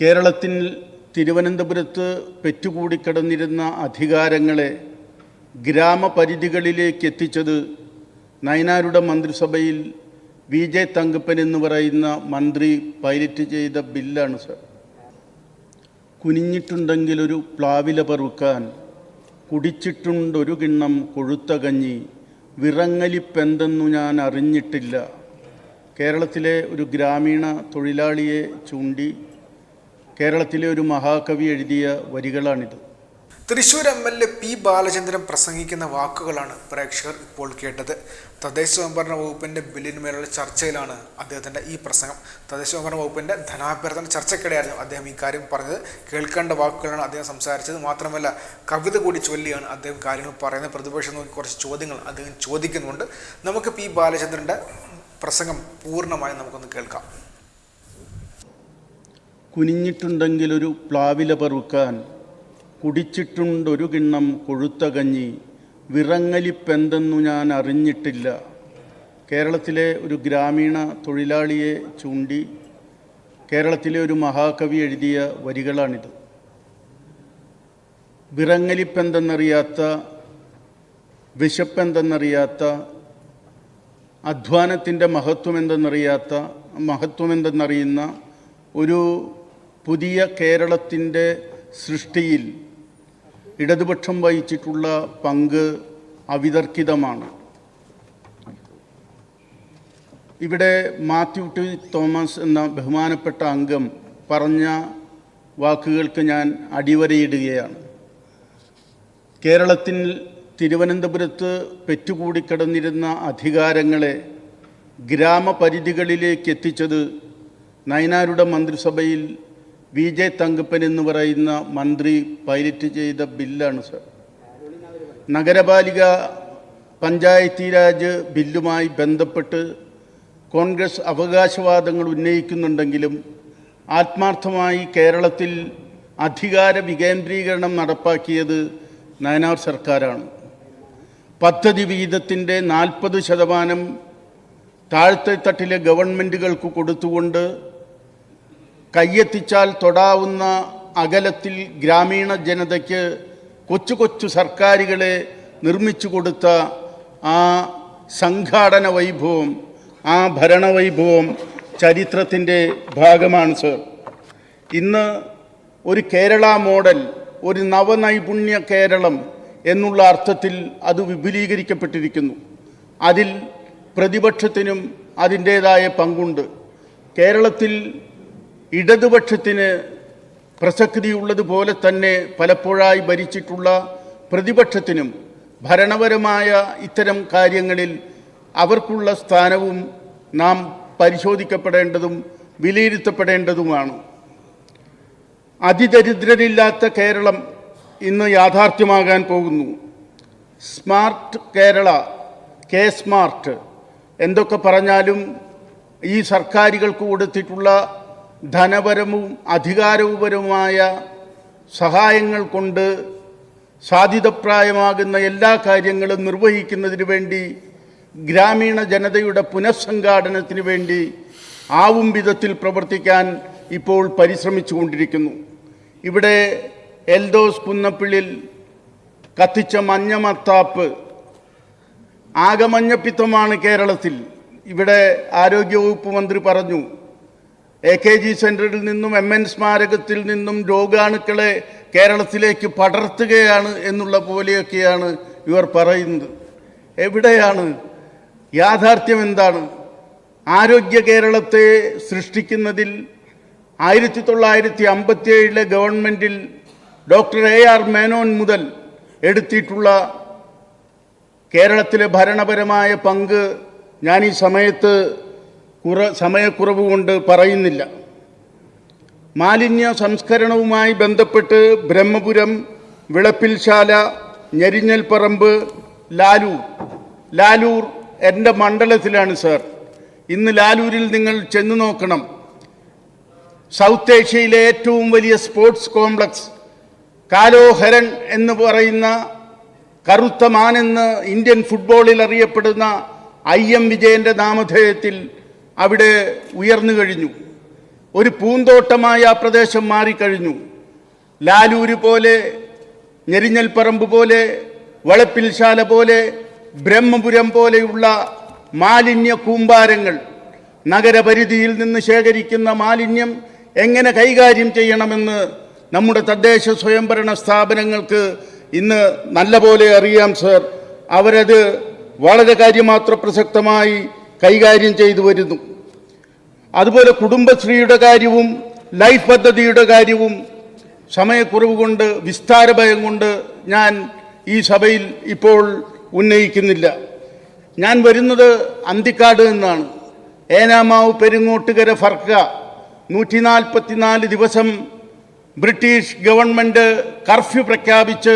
കേരളത്തിൽ തിരുവനന്തപുരത്ത് പെറ്റുകൂടിക്കിടന്നിരുന്ന അധികാരങ്ങളെ ഗ്രാമപരിധികളിലേക്ക് എത്തിച്ചത് നയനാരുടെ മന്ത്രിസഭയിൽ വി ജെ തങ്കപ്പൻ എന്ന് പറയുന്ന മന്ത്രി പൈലറ്റ് ചെയ്ത ബില്ലാണ് സർ. കുനിഞ്ഞിട്ടുണ്ടെങ്കിലൊരു പ്ലാവില പെറുക്കാൻ കുടിച്ചിട്ടുണ്ടൊരു കിണ്ണം കൊഴുത്ത കഞ്ഞി വിറങ്ങലിപ്പെന്തെന്നു ഞാൻ അറിഞ്ഞിട്ടില്ല. കേരളത്തിലെ ഒരു ഗ്രാമീണ തൊഴിലാളിയെ ചൂണ്ടി കേരളത്തിലെ ഒരു മഹാകവി എഴുതിയ വരികളാണിത്. Thrissur M L A P Balachandran പ്രസംഗിക്കുന്ന വാക്കുകളാണ് പ്രേക്ഷകർ ഇപ്പോൾ കേട്ടത്. തദ്ദേശ സ്വയംഭരണ വകുപ്പിന്റെ ബില്ലിന്മേലുള്ള ചർച്ചയിലാണ് അദ്ദേഹത്തിന്റെ ഈ പ്രസംഗം. തദ്ദേശ സ്വയംഭരണ വകുപ്പിന്റെ ധനാഭ്യർത്ഥന ചർച്ചയ്ക്കിടെയായിരുന്നു അദ്ദേഹം ഈ കാര്യം പറഞ്ഞത്. കേൾക്കേണ്ട വാക്കുകളാണ് അദ്ദേഹം സംസാരിച്ചത്. മാത്രമല്ല കവിത കൂടി ചൊല്ലിയാണ് അദ്ദേഹം കാര്യങ്ങൾ പറയുന്നത്. പ്രതിപക്ഷം നോക്കി കുറച്ച് ചോദ്യങ്ങൾ അദ്ദേഹം ചോദിക്കുന്നുണ്ട് നമുക്ക് പി ബാലചന്ദ്രന്റെ പ്രസംഗം പൂർണമായി നമുക്കൊന്ന് കേൾക്കാം. കുനിഞ്ഞിട്ടുണ്ടെങ്കിലൊരു പ്ലാവില പെറുക്കാൻ കുടിച്ചിട്ടുണ്ടൊരു കിണ്ണം കൊഴുത്ത കഞ്ഞി വിറങ്ങലിപ്പെന്തെന്നു ഞാൻ അറിഞ്ഞിട്ടില്ല. കേരളത്തിലെ ഒരു ഗ്രാമീണ തൊഴിലാളിയെ ചൂണ്ടി കേരളത്തിലെ ഒരു മഹാകവി എഴുതിയ വരികളാണിത്. വിറങ്ങലിപ്പെന്തെന്നറിയാത്ത വിശപ്പെന്തെന്നറിയാത്ത അധ്വാനത്തിന്റെ മഹത്വം എന്തെന്നറിയാത്ത മഹത്വം എന്തെന്നറിയുന്ന ഒരു പുതിയ കേരളത്തിന്റെ സൃഷ്ടിയിൽ ഇടതുപക്ഷം വഹിച്ചിട്ടുള്ള പങ്ക് അവിതർക്കിതമാണ്. ഇവിടെ മാത്യു ടി തോമസ് എന്ന ബഹുമാനപ്പെട്ട അംഗം പറഞ്ഞ വാക്കുകൾക്ക് ഞാൻ അടിവരയിടുകയാണ്. കേരളത്തിൽ തിരുവനന്തപുരത്ത് പെറ്റുകൂടിക്കിടന്നിരുന്ന അധികാരങ്ങളെ ഗ്രാമപരിധികളിലേക്ക് എത്തിച്ചത് നയനാരുടെ മന്ത്രിസഭയിൽ വി ജെ തങ്കപ്പൻ എന്ന് പറയുന്ന മന്ത്രി പൈലറ്റ് ചെയ്ത ബില്ലാണ് സർ. നഗരപാലിക പഞ്ചായത്തി രാജ് ബില്ലുമായി ബന്ധപ്പെട്ട് കോൺഗ്രസ് അവകാശവാദങ്ങൾ ഉന്നയിക്കുന്നുണ്ടെങ്കിലും ആത്മാർത്ഥമായി കേരളത്തിൽ അധികാര വികേന്ദ്രീകരണം നടപ്പാക്കിയത് നയനാർ സർക്കാരാണ്. പദ്ധതി വിഹിതത്തിന്റെ നാൽപ്പത് ശതമാനം താഴത്തെ തട്ടിലെ ഗവൺമെന്റുകൾക്ക് കൊടുത്തുകൊണ്ട് കയ്യെത്തിച്ചാൽ തൊടാവുന്ന അകലത്തിൽ ഗ്രാമീണ ജനതയ്ക്ക് കൊച്ചു കൊച്ചു സർക്കാരുകളെ നിർമ്മിച്ചു കൊടുത്ത ആ സംഘാടന വൈഭവം ആ ഭരണവൈഭവം ചരിത്രത്തിന്റെ ഭാഗമാണ് സർ. ഇന്ന് ഒരു കേരള മോഡൽ ഒരു നവനൈപുണ്യ കേരളം എന്നുള്ള അർത്ഥത്തിൽ അത് വിപുലീകരിക്കപ്പെട്ടിരിക്കുന്നു. അതിൽ പ്രതിപക്ഷത്തിനും അതിന്റേതായ പങ്കുണ്ട്. കേരളത്തിൽ ഇടതുപക്ഷത്തിന് പ്രസക്തിയുള്ളതുപോലെ തന്നെ പലപ്പോഴായി ഭരിച്ചിട്ടുള്ള പ്രതിപക്ഷത്തിനും ഭരണപരമായ ഇത്തരം കാര്യങ്ങളിൽ അവർക്കുള്ള സ്ഥാനവും നാം പരിശോധിക്കപ്പെടേണ്ടതും വിലയിരുത്തപ്പെടേണ്ടതുമാണ്. അതിദരിദ്രരില്ലാത്ത കേരളം ഇന്ന് യാഥാർത്ഥ്യമാകാൻ പോകുന്നു. സ്മാർട്ട് കേരള കെ സ്മാർട്ട് എന്തൊക്കെ പറഞ്ഞാലും ഈ സർക്കാരുകൾക്ക് കൊടുത്തിട്ടുള്ള ധനപരവും അധികാരപരവുമായ സഹായങ്ങൾ കൊണ്ട് സാധ്യതപ്രായമാകുന്ന എല്ലാ കാര്യങ്ങളും നിർവഹിക്കുന്നതിന് വേണ്ടി ഗ്രാമീണ ജനതയുടെ പുനഃസംഘാടനത്തിന് വേണ്ടി ആവും വിധത്തിൽ പ്രവർത്തിക്കാൻ ഇപ്പോൾ പരിശ്രമിച്ചു കൊണ്ടിരിക്കുന്നു ഇവിടെ എൽദോസ് കുന്നപ്പിള്ളിൽ കത്തിച്ച മഞ്ഞമത്താപ്പ് ആകമഞ്ഞപ്പിത്തമാണ് കേരളത്തിൽ. ഇവിടെ ആരോഗ്യവകുപ്പ് മന്ത്രി പറഞ്ഞു എ കെ ജി സെന്ററിൽ നിന്നും എം എൻ സ്മാരകത്തിൽ നിന്നും രോഗാണുക്കളെ കേരളത്തിലേക്ക് പടർത്തുകയാണ് എന്നുള്ള പോലെയൊക്കെയാണ് ഇവർ പറയുന്നത്. എവിടെയാണ്? യാഥാർത്ഥ്യം എന്താണ്? ആരോഗ്യ കേരളത്തെ സൃഷ്ടിക്കുന്നതിൽ ആയിരത്തി തൊള്ളായിരത്തി അമ്പത്തി ഏഴിലെ ഗവൺമെന്റിൽ ഡോക്ടർ എ ആർ മേനോൻ മുതൽ എടുത്തിട്ടുള്ള കേരളത്തിലെ ഭരണപരമായ പങ്ക് ഞാൻ ഈ സമയത്ത് കുറ സമയക്കുറവ് കൊണ്ട് പറയുന്നില്ല. മാലിന്യ സംസ്കരണവുമായി ബന്ധപ്പെട്ട് ബ്രഹ്മപുരം വിളപ്പിൽശാല ഞെരിഞ്ഞൽപ്പറമ്പ് ലാലൂർ. ലാലൂർ എന്റെ മണ്ഡലത്തിലാണ് സർ. ഇന്ന് ലാലൂരിൽ നിങ്ങൾ ചെന്ന് നോക്കണം. സൗത്ത് ഏഷ്യയിലെ ഏറ്റവും വലിയ സ്പോർട്സ് കോംപ്ലക്സ് കാലോഹരൻ എന്ന് പറയുന്ന കറുത്ത മാനെന്ന് ഇന്ത്യൻ ഫുട്ബോളിൽ അറിയപ്പെടുന്ന ഐ എം വിജയന്റെ നാമധേയത്തിൽ അവിടെ ഉയർന്നു കഴിഞ്ഞു. ഒരു പൂന്തോട്ടമായ ആ പ്രദേശം മാറിക്കഴിഞ്ഞു. ലാലൂര് പോലെ ഞെരിഞ്ഞൽപ്പറമ്പ് പോലെ വളപ്പിൽശാല പോലെ ബ്രഹ്മപുരം പോലെയുള്ള മാലിന്യ കൂമ്പാരങ്ങൾ നഗരപരിധിയിൽ നിന്ന് ശേഖരിക്കുന്ന മാലിന്യം എങ്ങനെ കൈകാര്യം ചെയ്യണമെന്ന് നമ്മുടെ തദ്ദേശ സ്വയംഭരണ സ്ഥാപനങ്ങൾക്ക് ഇന്ന് നല്ലപോലെ അറിയാം സർ. അവരത് വളരെ കാര്യമാത്ര പ്രസക്തമായി കൈകാര്യം ചെയ്തു വരുന്നു. അതുപോലെ കുടുംബശ്രീയുടെ കാര്യവും ലൈഫ് പദ്ധതിയുടെ കാര്യവും സമയക്കുറവ് കൊണ്ട് വിസ്താരഭയം കൊണ്ട് ഞാൻ ഈ സഭയിൽ ഇപ്പോൾ ഉന്നയിക്കുന്നില്ല. ഞാൻ വരുന്നത് അന്തിക്കാട് നിന്നാണ്. ഏനാമാവ് പെരുങ്ങോട്ടുകര ഫർക്ക നൂറ്റി നാൽപ്പത്തിനാല് ദിവസം ബ്രിട്ടീഷ് ഗവൺമെന്റ് കർഫ്യൂ പ്രഖ്യാപിച്ച്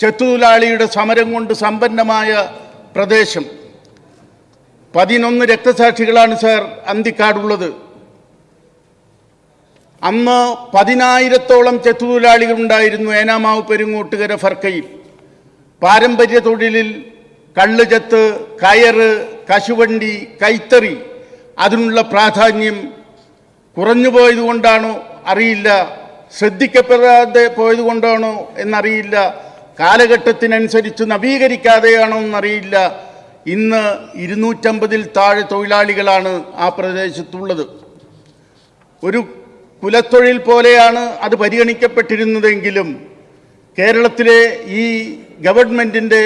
ചെത്തുതൊഴിലാളിയുടെ സമരം കൊണ്ട് സമ്പന്നമായ പ്രദേശം. പതിനൊന്ന് രക്തസാക്ഷികളാണ് സാർ അന്തിക്കാടുള്ളത്. അന്ന് പതിനായിരത്തോളം ചെത്തുതൊഴിലാളികൾ ഉണ്ടായിരുന്നു ഏനാമാവ് പെരുങ്ങോട്ടുകര ഫർക്കയിൽ. പാരമ്പര്യ തൊഴിലിൽ കള്ളുചത്ത് കയറ് കശുവണ്ടി കൈത്തറി അതിനുള്ള പ്രാധാന്യം കുറഞ്ഞു പോയതുകൊണ്ടാണോ അറിയില്ല ശ്രദ്ധിക്കപ്പെടാതെ പോയതുകൊണ്ടാണോ എന്നറിയില്ല കാലഘട്ടത്തിനനുസരിച്ച് നവീകരിക്കാതെയാണോ എന്നറിയില്ല ഇന്ന് ഇരുന്നൂറ്റമ്പതിൽ താഴെ തൊഴിലാളികളാണ് ആ പ്രദേശത്തുള്ളത്. ഒരു കുലത്തൊഴിൽ പോലെയാണ് അത് പരിഗണിക്കപ്പെട്ടിരുന്നതെങ്കിലും കേരളത്തിലെ ഈ ഗവൺമെന്റിന്റെ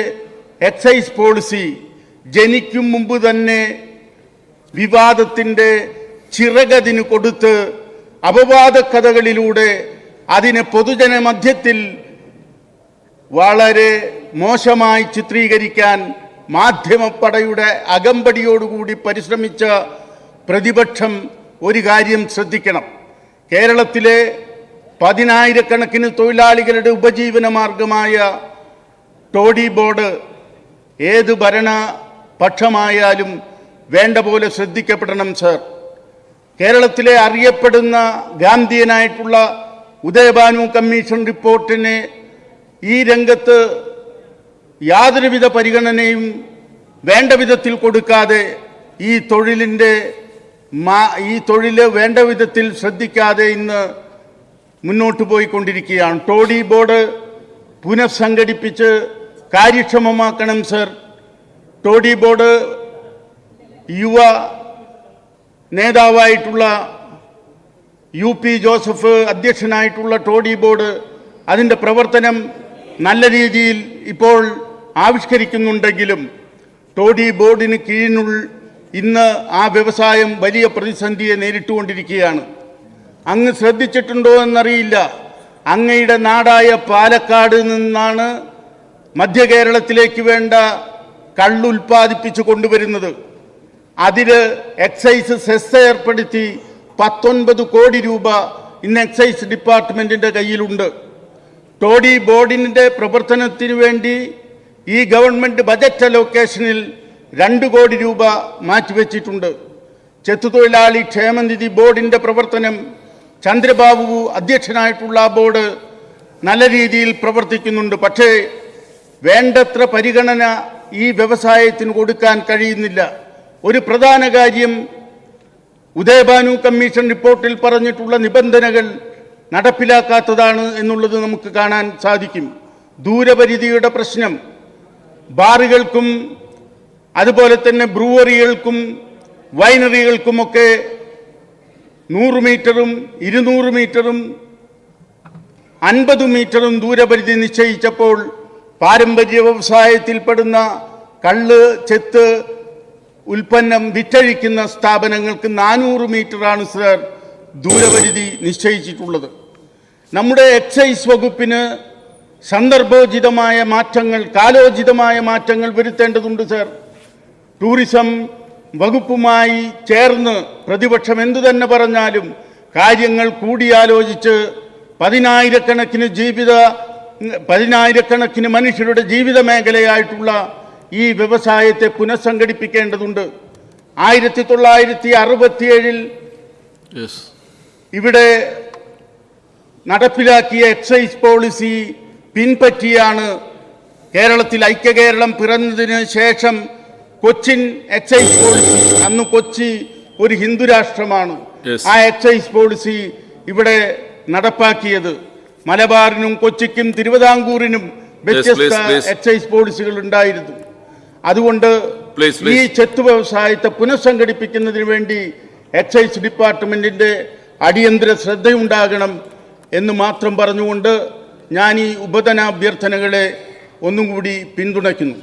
എക്സൈസ് പോളിസി ജനിക്കും മുമ്പ് തന്നെ വിവാദത്തിന്റെ ചിറകതിന് കൊടുത്ത് അപവാദ കഥകളിലൂടെ അതിനെ പൊതുജന മധ്യത്തിൽ വളരെ മോശമായി ചിത്രീകരിക്കാൻ മാധ്യമപ്പടയുടെ അകമ്പടിയോടുകൂടി പരിശ്രമിച്ച പ്രതിപക്ഷം ഒരു കാര്യം ശ്രദ്ധിക്കണം. കേരളത്തിലെ പതിനായിരക്കണക്കിന് തൊഴിലാളികളുടെ ഉപജീവന മാർഗമായ ടോഡി ബോർഡ് ഏത് ഭരണ പക്ഷമായാലും വേണ്ട പോലെ ശ്രദ്ധിക്കപ്പെടണം സർ. കേരളത്തിലെ അറിയപ്പെടുന്ന ഗാന്ധിയനായിട്ടുള്ള ഉദയഭാനു കമ്മീഷൻ റിപ്പോർട്ടിനെ ഈ രംഗത്ത് യാതൊരുവിധ പരിഗണനയും വേണ്ട വിധത്തിൽ കൊടുക്കാതെ ഈ തൊഴിലിന്റെ ഈ തൊഴിൽ വേണ്ട വിധത്തിൽ ശ്രദ്ധിക്കാതെ ഇന്ന് മുന്നോട്ട് പോയിക്കൊണ്ടിരിക്കുകയാണ്. ടോഡി ബോർഡ് പുനഃസംഘടിപ്പിച്ച് കാര്യക്ഷമമാക്കണം സർ. ടോഡി ബോർഡ് യുവ നേതാവായിട്ടുള്ള യു പി ജോസഫ് അധ്യക്ഷനായിട്ടുള്ള ടോഡി ബോർഡ് അതിന്റെ പ്രവർത്തനം നല്ല രീതിയിൽ ഇപ്പോൾ ആവിഷ്കരിക്കുന്നുണ്ടെങ്കിലും ടോഡി ബോർഡിന് കീഴിലുള്ള ഇന്ന് ആ വ്യവസായം വലിയ പ്രതിസന്ധിയെ നേരിട്ടുകൊണ്ടിരിക്കുകയാണ്. അങ്ങ് ശ്രദ്ധിച്ചിട്ടുണ്ടോ എന്നറിയില്ല. അങ്ങയുടെ നാടായ പാലക്കാട് നിന്നാണ് മധ്യ കേരളത്തിലേക്ക് വേണ്ട കള്ളുൽപാദിപ്പിച്ചു കൊണ്ടുവരുന്നത്. അതിൽ എക്സൈസ് സെസ് ഏർപ്പെടുത്തി പത്തൊൻപത് കോടി രൂപ ഇന്ന് എക്സൈസ് ഡിപ്പാർട്ട്മെന്റിന്റെ കയ്യിലുണ്ട്. ടോഡി ബോർഡിന്റെ പ്രവർത്തനത്തിന് വേണ്ടി ഈ ഗവൺമെന്റ് ബജറ്റ് അലോക്കേഷനിൽ രണ്ട് കോടി രൂപ മാറ്റിവെച്ചിട്ടുണ്ട്. ചെത്തുതൊഴിലാളി ക്ഷേമനിധി ബോർഡിന്റെ പ്രവർത്തനം ചന്ദ്രബാബു അധ്യക്ഷനായിട്ടുള്ള ബോർഡ് നല്ല രീതിയിൽ പ്രവർത്തിക്കുന്നുണ്ട്. പക്ഷേ വേണ്ടത്ര പരിഗണന ഈ വ്യവസായത്തിന് കൊടുക്കാൻ കഴിയുന്നില്ല. ഒരു പ്രധാന കാര്യം ഉദയഭാനു കമ്മീഷൻ റിപ്പോർട്ടിൽ പറഞ്ഞിട്ടുള്ള നിബന്ധനകൾ നടപ്പിലാക്കാത്തതാണ് എന്നുള്ളത് നമുക്ക് കാണാൻ സാധിക്കും. ദൂരപരിധിയുടെ പ്രശ്നം ബാറുകൾക്കും അതുപോലെ തന്നെ ബ്രൂവറികൾക്കും വൈനറികൾക്കുമൊക്കെ നൂറ് മീറ്ററും ഇരുന്നൂറ് മീറ്ററും അൻപത് മീറ്ററും ദൂരപരിധി നിശ്ചയിച്ചപ്പോൾ പാരമ്പര്യ വ്യവസായത്തിൽപ്പെടുന്ന കള്ള് ചെത്ത് ഉൽപ്പന്നം വിറ്റഴിക്കുന്ന സ്ഥാപനങ്ങൾക്ക് നാനൂറ് മീറ്ററാണ് സർ ദൂരപരിധി നിശ്ചയിച്ചിട്ടുള്ളത്. നമ്മുടെ എക്സൈസ് വകുപ്പിന് സന്ദർഭോചിതമായ മാറ്റങ്ങൾ കാലോചിതമായ മാറ്റങ്ങൾ വരുത്തേണ്ടതുണ്ട് സർ. ടൂറിസം വകുപ്പുമായി ചേർന്ന് പ്രതിപക്ഷം എന്തു തന്നെ പറഞ്ഞാലും കാര്യങ്ങൾ കൂടിയാലോചിച്ച് പതിനായിരക്കണക്കിന് ജീവിത പതിനായിരക്കണക്കിന് മനുഷ്യരുടെ ജീവിത മേഖലയായിട്ടുള്ള ഈ വ്യവസായത്തെ പുനഃസംഘടിപ്പിക്കേണ്ടതുണ്ട്. ആയിരത്തി തൊള്ളായിരത്തി അറുപത്തിയേഴിൽ ഇവിടെ നടപ്പിലാക്കിയ എക്സൈസ് പോളിസി പിൻപറ്റിയാണ് കേരളത്തിൽ ഐക്യകേരളം പിറന്നതിന് ശേഷം കൊച്ചിൻ എക്സൈസ് പോളിസി. അന്ന് കൊച്ചി ഒരു ഹിന്ദു രാഷ്ട്രമാണ്. ആ എക്സൈസ് പോളിസി ഇവിടെ നടപ്പാക്കിയത്. മലബാറിനും കൊച്ചിക്കും തിരുവിതാംകൂറിനും വ്യത്യസ്ത. എക്സൈസ് പോളിസികൾ ഉണ്ടായിരുന്നു. അതുകൊണ്ട് ഈ. ചെത്തു വ്യവസായത്തെ പുനഃസംഘടിപ്പിക്കുന്നതിന് വേണ്ടി എക്സൈസ് ഡിപ്പാർട്ട്മെന്റിന്റെ അടിയന്തര ശ്രദ്ധയുണ്ടാകണം എന്ന് മാത്രം പറഞ്ഞുകൊണ്ട് ഞാൻ ഈ ഉപധനാഭ്യർത്ഥനകളെ ഒന്നും കൂടി പിന്തുണയ്ക്കുന്നു.